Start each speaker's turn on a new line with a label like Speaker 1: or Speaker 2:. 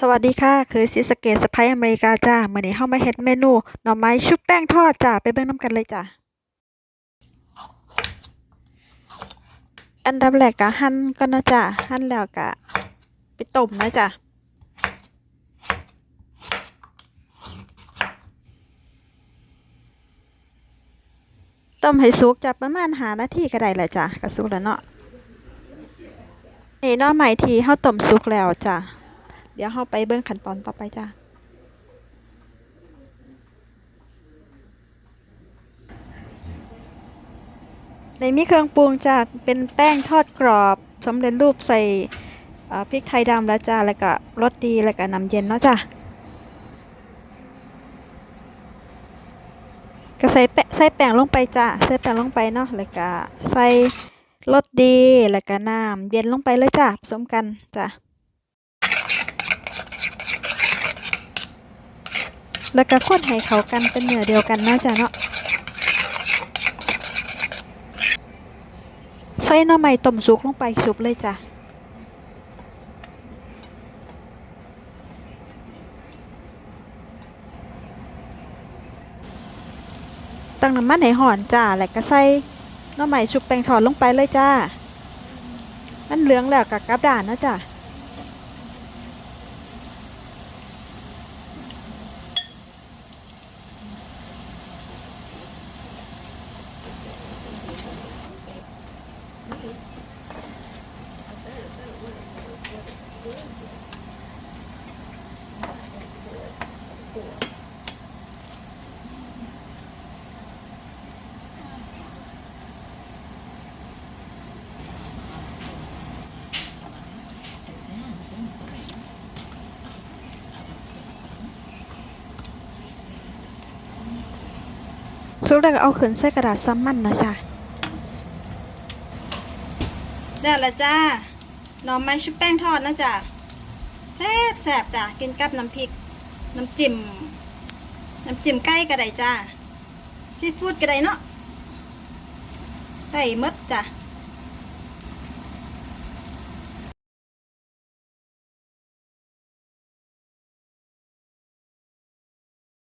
Speaker 1: สวัสดีค่ะคือซิสเกตสไปอเมริกาจ้ามื้อนี้เฮามาเฮ็ดเมนูหน่อไม้ชุบแป้งทอดจ้าไปเบิ่งนำกันเลยจ้าอันดับแรกก็หั่นก่อนเนาะจ้าหั่นแล้วก็ไปต้มนะจ้าต้มให้สุกจ้ะประมาณ5นาทีก็ได้แหละจ้ะก็สุกแล้วเนาะนี่หน่อไม้ที่เฮาต้มสุกแล้วจ้ะ เดี๋ยวเราไปเบิ่งขั้นตอนต่อไปจ้าในมีเครื่องปรุงจ้าเป็นแป้งทอดกรอบสำเร็จรูปใส่พริกไทยดำแล้วจ้าแล้วก็รสดีแล้วก็น้ำเย็นเนาะจ้าก็ใส่แป้งใส่แป้งลงไปจ้าใส่แป้งลงไปเนาะแล้วก็ใส่รสดีแล้วก็น้ำเย็นลงไปเลยจ้าผสมกันจ้า แล้วก็คนให้เขากันเป็นเนื้อเดียวกันเนาะจ้ะเนาะใส่หน่อไม้ต้มสุกลงไปสุกเลยจ้ะตั้งน้ำมันให้หอนจ้าแล้วก็ใส่หน่อไม้ชุบแป้งทอดลงไปเลยจ้า มันเหลืองแล้วก็กลับด้านนาะจ้ะ สุกแล้วก็เอาขึ้นใส่กระดาษซ้ำมันนะจ้ะได้แล้วจ้าหน่อไม้ชุบแป้งทอดนะจ้ะแซ่บแซ่บจ้ะกินกับน้ำพริก น้ำจิ้มน้ำจิ้มไก่กระไดจ้าซีฟู้ดกระไดเนาะได้มดจ้ะ